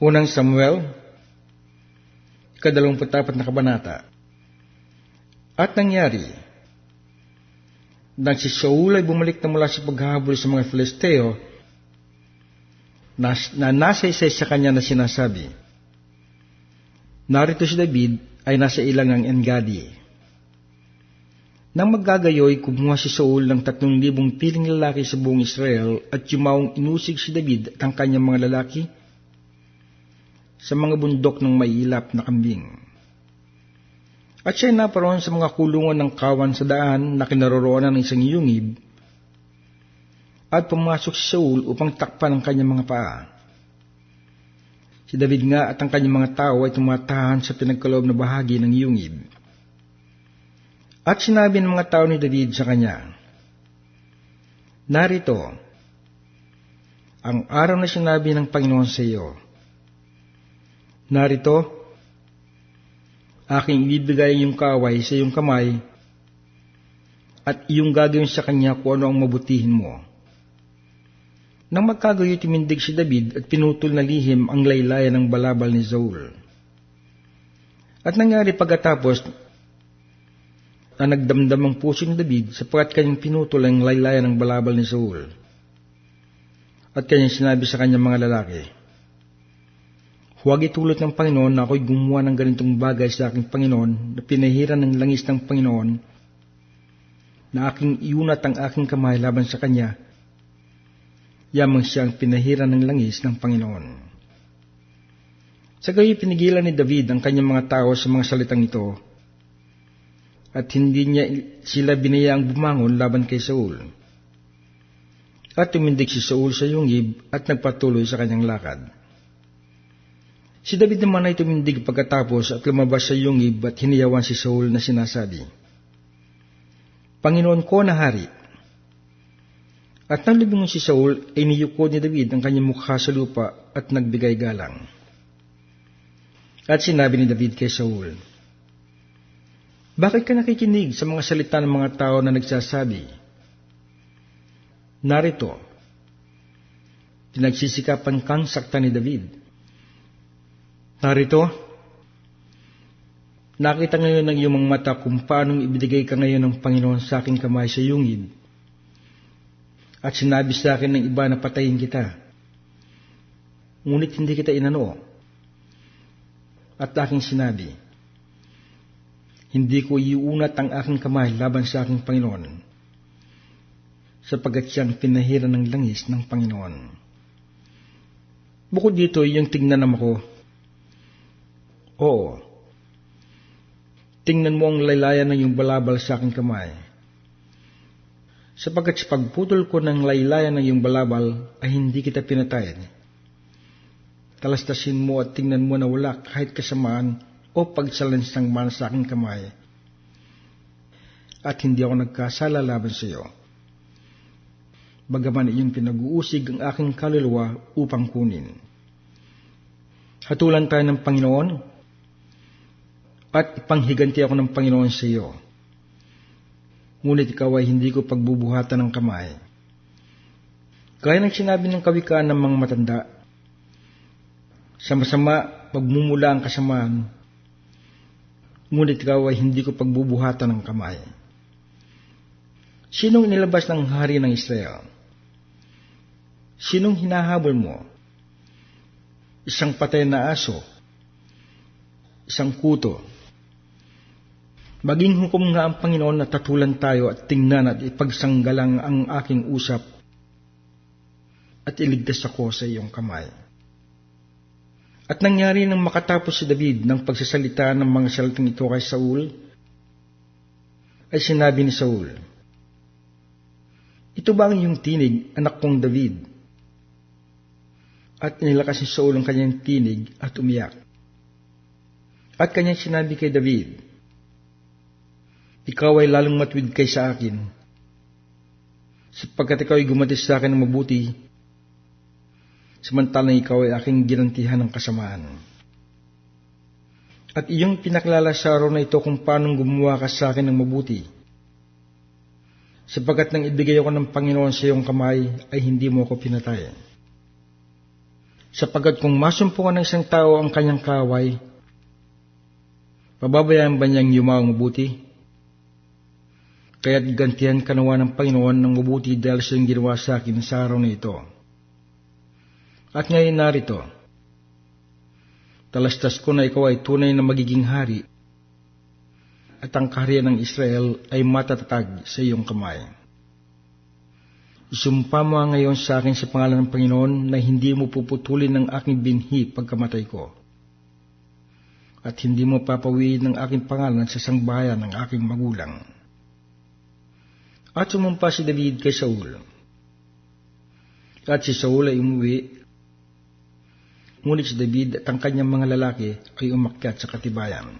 Unang Samuel, ikadalawamputapat na kabanata. At nangyari, nang si Saul ay bumalik na mula sa paghahabol sa mga Filisteo, na, na nasa isa sa kanya na sinasabi, Narito si David ay nasa ilang ng Engadi. Nang maggagayoy, kumuha si Saul ng tatlong libong piling lalaki sa buong Israel at yumawang inusig si David at ang kanyang mga lalaki sa mga bundok ng mailap na kambing. At siya naparoon sa mga kulungan ng kawan sa daan na kinaroroonan ng isang yungib at pumasok si Saul upang takpan ang kanyang mga paa. Si David nga at ang kanyang mga tao ay tumatahan sa pinagkaloob na bahagi ng yungib. At sinabi ng mga tao ni David sa kanya, Narito, ang araw na sinabi ng Panginoon sa iyo, Narito, aking ibibigay yung kaway sa iyong kamay at iyong gagawin sa kanya kung ano ang mabutihin mo. Nang magkagayo timindig si David at pinutol na lihim ang laylayan ng balabal ni Saul. At nangyari pagkatapos na nagdamdam ang puso ni David sapagkat kanyang pinutol ang laylayan ng balabal ni Saul. At kanyang sinabi sa kanyang mga lalaki, Huwag itulot ng Panginoon na ako'y gumawa ng ganitong bagay sa aking Panginoon na pinahiran ng langis ng Panginoon na aking iunat ang aking kamay laban sa Kanya, yamang siyang pinahiran ng langis ng Panginoon. Sa gayon pinigilan ni David ang kanyang mga tao sa mga salitang ito, at hindi niya sila binayaang bumangon laban kay Saul. At tumindig si Saul sa yungib at nagpatuloy sa kanyang lakad. Si David naman ay tumindig pagkatapos at lumabas sa yungib at hiniyawan si Saul na sinasabi, Panginoon ko na hari. At nang lumingon si Saul, ay niyukod ni David ang kanyang mukha sa lupa at nagbigay galang. At sinabi ni David kay Saul, Bakit ka nakikinig sa mga salita ng mga tao na nagsasabi, Narito, pinagsisikapan kang sakta ni David Narito, nakita ngayon ng iyong mata kung paanong ibinigay ka ngayon ng Panginoon sa aking kamay sa yungib. At sinabi sa akin ng iba na patayin kita. Ngunit hindi kita inano. At aking sinabi, hindi ko iunat ang aking kamay laban sa aking Panginoon, sapagat siyang pinahiran ng langis ng Panginoon. Bukod dito, yung tignan naman ko, Oo. Tingnan mo ang laylayan ng iyong balabal sa aking kamay. Sapagkat sa pagputol ko ng laylayan ng iyong balabal ay hindi kita pinatayin. Talastasin mo at tingnan mo na wala kahit kasamaan o pagsalansang man sa aking kamay. At hindi ako nagkasala laban sa iyo. Bagaman iyong pinag-uusig ang aking kaluluwa upang kunin. Hatulan tayo ng Panginoon at ipanghiganti ako ng Panginoon sa iyo. Ngunit ikaw ay hindi ko pagbubuhatan ng kamay. Gaya ng sinabi ng kawikaan ng mga matanda, sa masama magmumula ang kasamaan, ngunit ikaw ay hindi ko pagbubuhatan ng kamay. Sinong inilabas ng hari ng Israel? Sinong hinahabol mo? Isang patay na aso? Isang kuto? Maging hukom nga ang Panginoon na tatulan tayo at tingnan at ipagsanggalang ang aking usap at iligtas ako sa iyong kamay. At nangyari nang makatapos si David ng pagsasalita ng mga salitang ito kay Saul, ay sinabi ni Saul, Ito ba ang iyong tinig, anak kong David? At nilakas ni Saul ang kanyang tinig at umiyak. At kanyang sinabi kay David, ikaw ay lalong matwid kay sa akin. Sapagkat ikaw ay gumatis sa akin ng mabuti, samantalang ikaw ay aking ginantihan ng kasamaan. At iyong pinakilala sa araw na ito kung paano gumawa ka sa akin ng mabuti. Sapagkat nang ibigay ako ng Panginoon sa iyong kamay, ay hindi mo ako pinatay. Sapagat kung masumpungan ng isang tao ang kanyang kaway, pababayaan ba niyang yumawang mabuti? Kaya't gantihan ka nawa ng Panginoon ng mabuti dahil sa iyong ginawa sa akin sa araw na ito. At ngayon narito, talastas ko na ikaw ay tunay na magiging hari at ang kaharian ng Israel ay matatatag sa iyong kamay. Isumpa mo ngayon sa akin sa pangalan ng Panginoon na hindi mo puputulin ng aking binhi pagkamatay ko. At hindi mo papawiin ng aking pangalan sa sangbahayan ng aking magulang. At sumumpa si David kay Saul. At si Saul ay umuwi. Ngunit si David at ang kanyang mga lalaki ay umakyat sa katibayan.